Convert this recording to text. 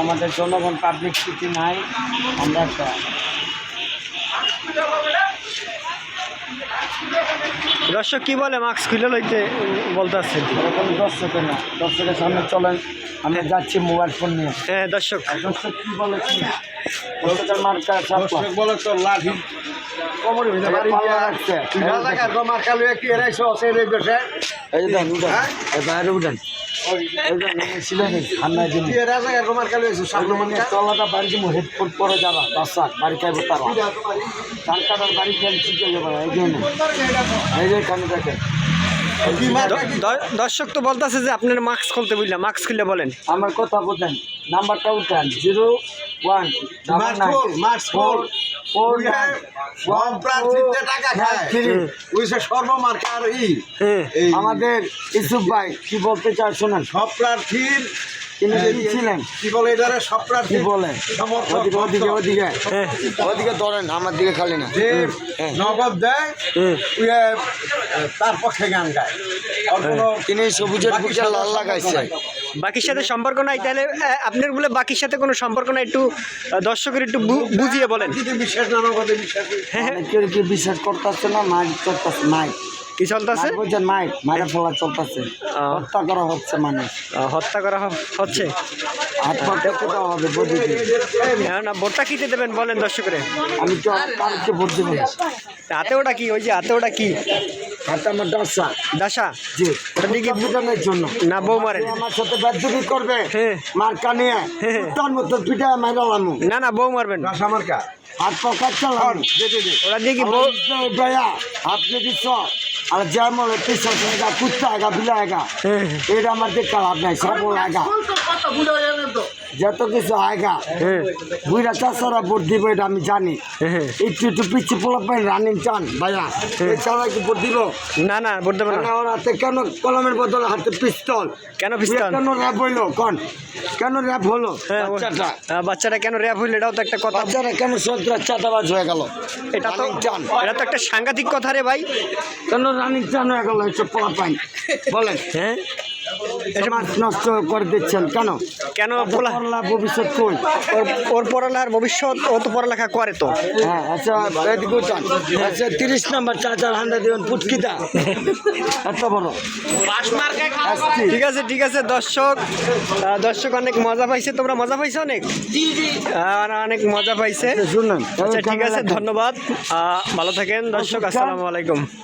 আমাদের জনগণ public city নাই আমরা একটা দর্শক কি বলে? মাস্ক খুলে লইতে বলতে এরকম দর্শকের না দর্শকের সামনে চলেন আমরা যাচ্ছি মোবাইল ফোন নিয়ে। হ্যাঁ দর্শক। দর্শক কি বলেছি দর্শকের মার্কা বলে তো লাঠি। হইতে এটা পারি পাল্লা রাখছে। তুই ভালো টাকা জমা কালো একটু এরাইছো আছে এই দেশে এই দেন। উঠেন হ্যাঁ? এই বাইরে উঠেন। এই যে ছিলেন ঠান্ডায় দিন তুই এরা জায়গা জমা কালো এসে সামনে মানে তলাটা বাড়ি দিব হেডফোন পরে যাবা বাসা বাড়ি খাইবো তারা। চার বাড়ি খেয়ে চিকে যাবে এই জন্য এই যে এখানে দেখেন। দর্শক তো বলতেছে যে আপনার মাস্ক খুলতে বুঝলাম মাস্ক খুলে বলেন। আমার কথা বলেন নাম্বারটা উঠান জিরো ওয়ান ফোর হ্যাঁ। আমাদের ইসুফ ভাই কি বলতে চাই শোনেন? সব প্রার্থীর তিনি যদি ছিলেন। কি বলে এটারে? সব কি বলে? ওদিকে ওদিকে ওদিকে। হ্যাঁ। ওদিকে ধরেন আমার দিকে খালি না। হ্যাঁ। নগদ দেয় এ, তার পক্ষে গান গায়। তিনি সবুজের বাকি লাল লাগাইছে। বাকির সাথে সম্পর্ক নাই তাহলে আপনার বলে বাকির সাথে কোনো সম্পর্ক নাই একটু দর্শকের একটু বু- বুঝিয়ে বলেন। বিশ্বাস না নগদে বিশ্বাস। হ্যাঁ। হ্যাঁ করতেছে না মাইক চলতেছে মাইক। কি চলতেছে? বলছেন মাইক মাইরা ফেলা চলতেছে। হত্যা করা হচ্ছে মানুষ। হত্যা করা হচ্ছে? হাত না ভোটটা কিতে দেবেন বলেন দর্শকের। আমি তো কালকে ভোট দেবো না। হাতে ওটা কি? ওই যে হাতে ওটা কি? হাতে আমার দাসা জি। ওটা জন্য। না বউ মারেন যে আমার সাথে বেদবি করবে। হ্যাঁ। মার্কা নিয়ে। হ্যাঁ। তার মতো পিঠা মাইরালাম না না বউ মারবেন। রাসা মার্কা। হাত ওরা দিয়ে কি বউ দয়া। আপনি দিচ্ছ? আর যেমন কুত্তা আগা বিলা আগা হ্যাঁ এটা আমার দেখতে লাভ নাই সব আগা যত কিছু আগা হ্যাঁ। বুড়া চাষারা ভোট দিব এটা আমি জানি। হ্যাঁ একটু একটু পিছিয়ে পোলা পাই রানিং চান ভাইয়া। চালা কি ভোট দিব? না না ভোট কেন না। ওর হাতে কেন কলমের বদলে হাতে পিস্তল? কেন পিস্তল? কেন র্যাপ হইল? কন? কেন র্যাপ হলো? হ্যাঁ, বাচ্চাটা। বাচ্চাটা কেন র্যাপ হইল? এটাও তো একটা কথা। বাচ্চারা কেন সন্ত্রাস চাঁদাবাজ হয়ে গেল? এটা তো চান। এটা তো একটা সাংঘাতিক কথা রে ভাই। কেন রানিং চান হয়ে গেল? এসব পোলা পাই বলেন। হ্যাঁ? সমাজ নষ্ট করে দিচ্ছেন। কেন? কেন ভবিষ্যৎ কই ওর পড়ালেখার ভবিষ্যৎ ও তো পড়ালেখা করে তো। হ্যাঁ আচ্ছা আচ্ছা তিরিশ নাম্বার চাচার হান্ডা দিবেন এত বড়। ঠিক আছে ঠিক আছে দর্শক। দর্শক অনেক মজা পাইছে। তোমরা মজা পাইছো অনেক? অনেক মজা পাইছে। শুনুন আচ্ছা ঠিক আছে ধন্যবাদ। আহ, ভালো থাকেন। দর্শক আসসালামু আলাইকুম।